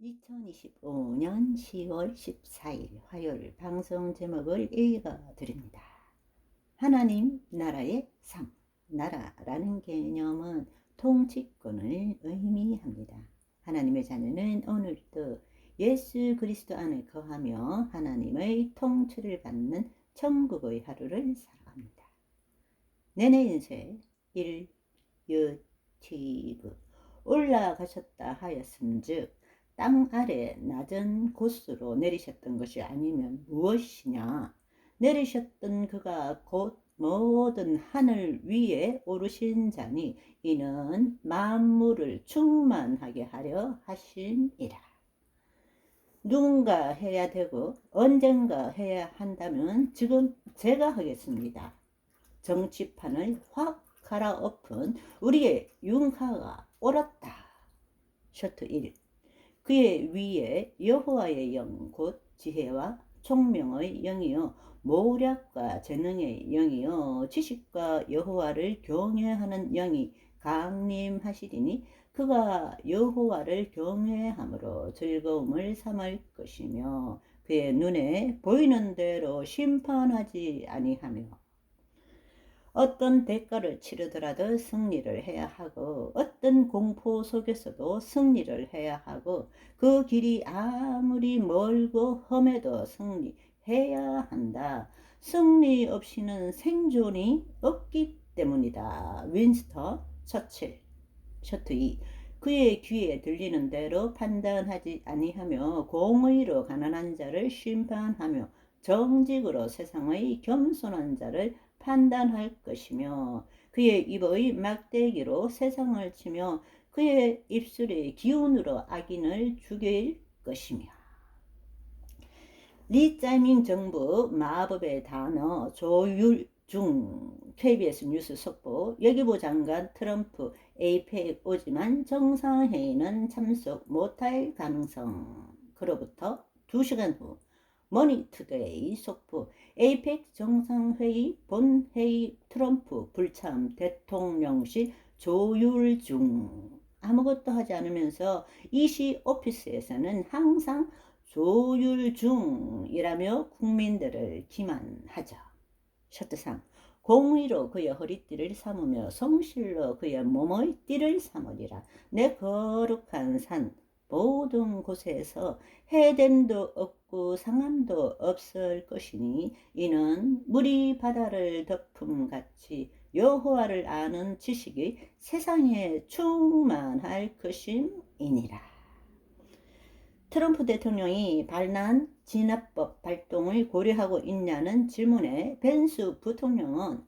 2025년 10월 14일 화요일 방송 제목을 읽어 드립니다. 하나님 나라의 삶. 나라라는 개념은 통치권을 의미합니다. 하나님의 자녀는 오늘도 예수 그리스도 안에 거하며 하나님의 통치를 받는 천국의 하루를 살아갑니다. 내내 인쇄 1 유티브 올라가셨다 하였음즉 땅 아래 낮은 곳으로 내리셨던 것이 아니면 무엇이냐? 내리셨던 그가 곧 모든 하늘 위에 오르신 자니 이는 만물을 충만하게 하려 하심이라. 누군가 해야 되고 언젠가 해야 한다면 지금 제가 하겠습니다. 정치판을 확 갈아엎은 우리의 융화가 옳았다. 셔트 1 그의 위에 여호와의 영 곧 지혜와 총명의 영이요 모략과 재능의 영이요 지식과 여호와를 경외하는 영이 강림하시리니 그가 여호와를 경외함으로 즐거움을 삼을 것이며 그의 눈에 보이는 대로 심판하지 아니하며 어떤 대가를 치르더라도 승리를 해야 하고 어떤 공포 속에서도 승리를 해야 하고 그 길이 아무리 멀고 험해도 승리해야 한다. 승리 없이는 생존이 없기 때문이다. 윈스터 처칠 셔트 2 그의 귀에 들리는 대로 판단하지 아니하며 공의로 가난한 자를 심판하며 정직으로 세상의 겸손한 자를 판단할 것이며 그의 입의 막대기로 세상을 치며 그의 입술의 기운으로 악인을 죽일 것이며. 리짜밍 정부 마법의 단어 조율 중 KBS 뉴스 속보 여기보 장관 트럼프 에이펙 오지만 정상회의는 참석 못할 가능성. 그로부터 2시간 후 머니투데이 속보 에이펙 정상회의 본회의 트럼프 불참 대통령실 조율 중 아무것도 하지 않으면서 이시 오피스에서는 항상 조율 중이라며 국민들을 기만하죠. 셔트상 공의로 그의 허리띠를 삼으며 성실로 그의 몸의 띠를 삼으리라. 내 거룩한 산 모든 곳에서 해됨도 없고 상함도 없을 것이니 이는 물이 바다를 덮음 같이 여호와를 아는 지식이 세상에 충만할 것임이니라. 트럼프 대통령이 발난 진압법 발동을 고려하고 있냐는 질문에 벤스 부통령은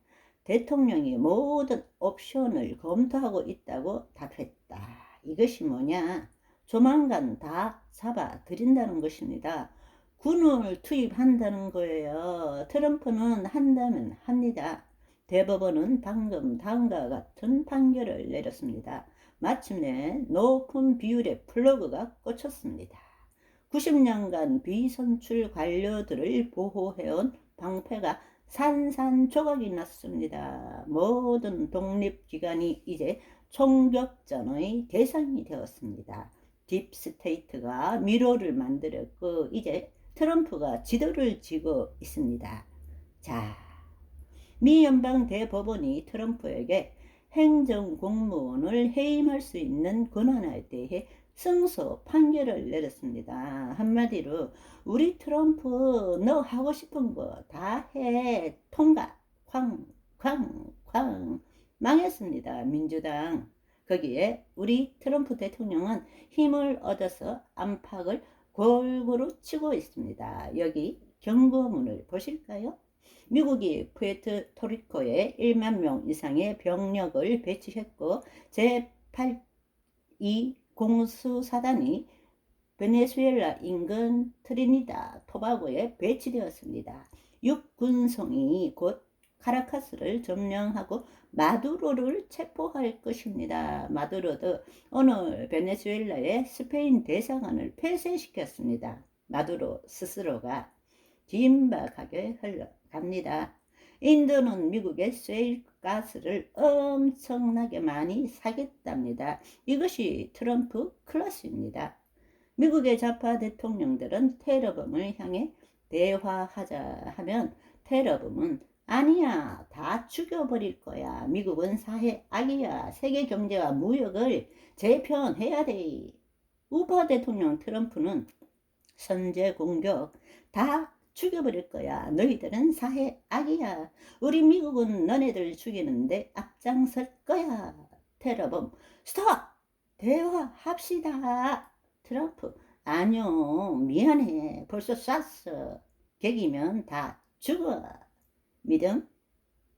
대통령이 모든 옵션을 검토하고 있다고 답했다. 이것이 뭐냐? 조만간 다 잡아 드린다는 것입니다. 군을 투입한다는 거예요. 트럼프는 한다면 합니다. 대법원은 방금 다음과 같은 판결을 내렸습니다. 마침내 높은 비율의 플러그가 꽂혔습니다. 90년간 비선출 관료들을 보호해온 방패가 산산조각이 났습니다. 모든 독립기관이 이제 총격전의 대상이 되었습니다. 딥스테이트가 미로를 만들었고 이제 트럼프가 지도를 쥐고 있습니다. 자, 미 연방 대법원이 트럼프에게 행정 공무원을 해임할 수 있는 권한에 대해 승소 판결을 내렸습니다. 한마디로 우리 트럼프 너 하고 싶은 거 다 해 통과 쾅쾅쾅 망했습니다. 민주당 거기에 우리 트럼프 대통령은 힘을 얻어서 안팎을 골고루 치고 있습니다. 여기 경고문을 보실까요? 미국이 푸에트토리코에 1만 명 이상의 병력을 배치했고 제8이 공수사단이 베네수엘라 인근 트리니다 토바고에 배치되었습니다. 육군성이 곧 카라카스를 점령하고 마두로를 체포할 것입니다. 마두로도 오늘 베네수엘라의 스페인 대사관을 폐쇄시켰습니다. 마두로 스스로가 긴박하게 흘러갑니다. 인도는 미국의 쇠일 가스를 엄청나게 많이 사겠답니다. 이것이 트럼프 클래스입니다. 미국의 좌파 대통령들은 테러범을 향해 대화하자 하면 테러범은 아니야 다 죽여버릴 거야. 미국은 사회 악이야. 세계 경제와 무역을 재편해야 돼. 우파 대통령 트럼프는 선제 공격 다 죽여버릴 거야. 너희들은 사회 악이야. 우리 미국은 너네들 죽이는데 앞장설 거야. 테러범 스톱! 대화합시다. 트럼프 아니요 미안해. 벌써 쐈어. 객이면 다 죽어 믿음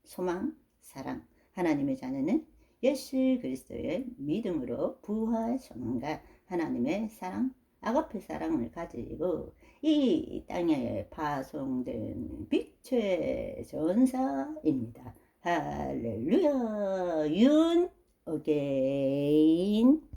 소망 사랑. 하나님의 자녀는 예수 그리스도의 믿음으로 부활 소망과 하나님의 사랑 아가페 사랑을 가지고 이 땅에 파송된 빛의 전사입니다. 할렐루야. 윤 어게인